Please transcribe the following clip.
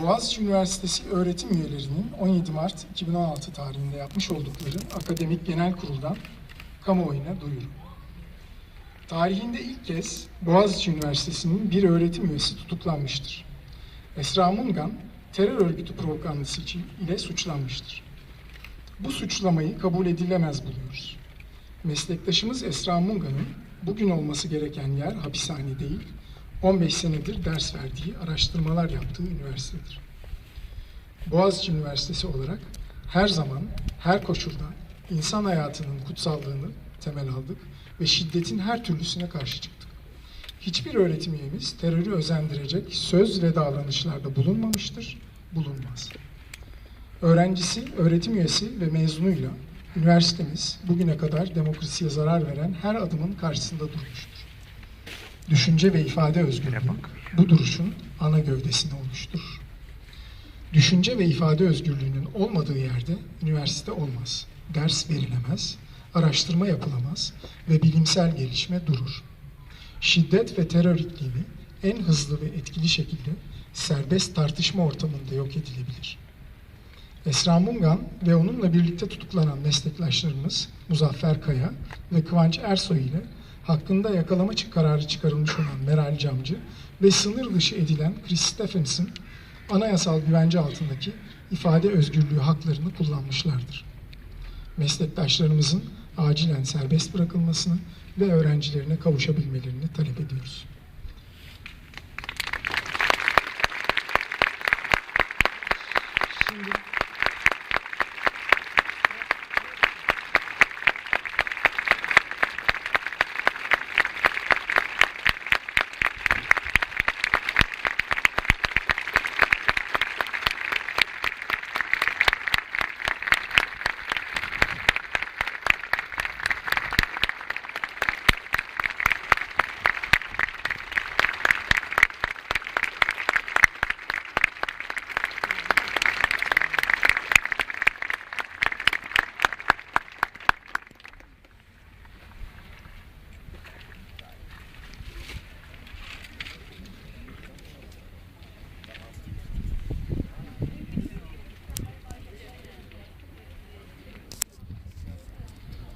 Boğaziçi Üniversitesi öğretim üyelerinin 17 Mart 2016 tarihinde yapmış oldukları akademik genel kuruldan kamuoyuna duyuru. Tarihinde ilk kez Boğaziçi Üniversitesi'nin bir öğretim üyesi tutuklanmıştır. Esra Mungan, terör örgütü propagandası ile suçlanmıştır. Bu suçlamayı kabul edilemez buluyoruz. Meslektaşımız Esra Mungan'ın bugün olması gereken yer hapishane değil, 15 senedir ders verdiği, araştırmalar yaptığı üniversitedir. Boğaziçi Üniversitesi olarak her zaman, her koşulda insan hayatının kutsallığını temel aldık ve şiddetin her türlüsüne karşı çıktık. Hiçbir öğretim üyemiz terörü özendirecek söz ve davranışlarda bulunmamıştır, bulunmaz. Öğrencisi, öğretim üyesi ve mezunuyla üniversitemiz bugüne kadar demokrasiye zarar veren her adımın karşısında durmuştur. Düşünce ve ifade özgürlüğü bu duruşun ana gövdesini oluşturur. Düşünce ve ifade özgürlüğünün olmadığı yerde üniversite olmaz, ders verilemez, araştırma yapılamaz ve bilimsel gelişme durur. Şiddet ve terör iklimi en hızlı ve etkili şekilde serbest tartışma ortamında yok edilebilir. Esra Mungan ve onunla birlikte tutuklanan meslektaşlarımız Muzaffer Kaya ve Kıvanç Ersoy ile hakkında yakalama kararı çıkarılmış olan Meral Camcı ve sınır dışı edilen Chris Stephens'ın anayasal güvence altındaki ifade özgürlüğü haklarını kullanmışlardır. Meslektaşlarımızın acilen serbest bırakılmasını ve öğrencilerine kavuşabilmelerini talep ediyoruz. Şimdi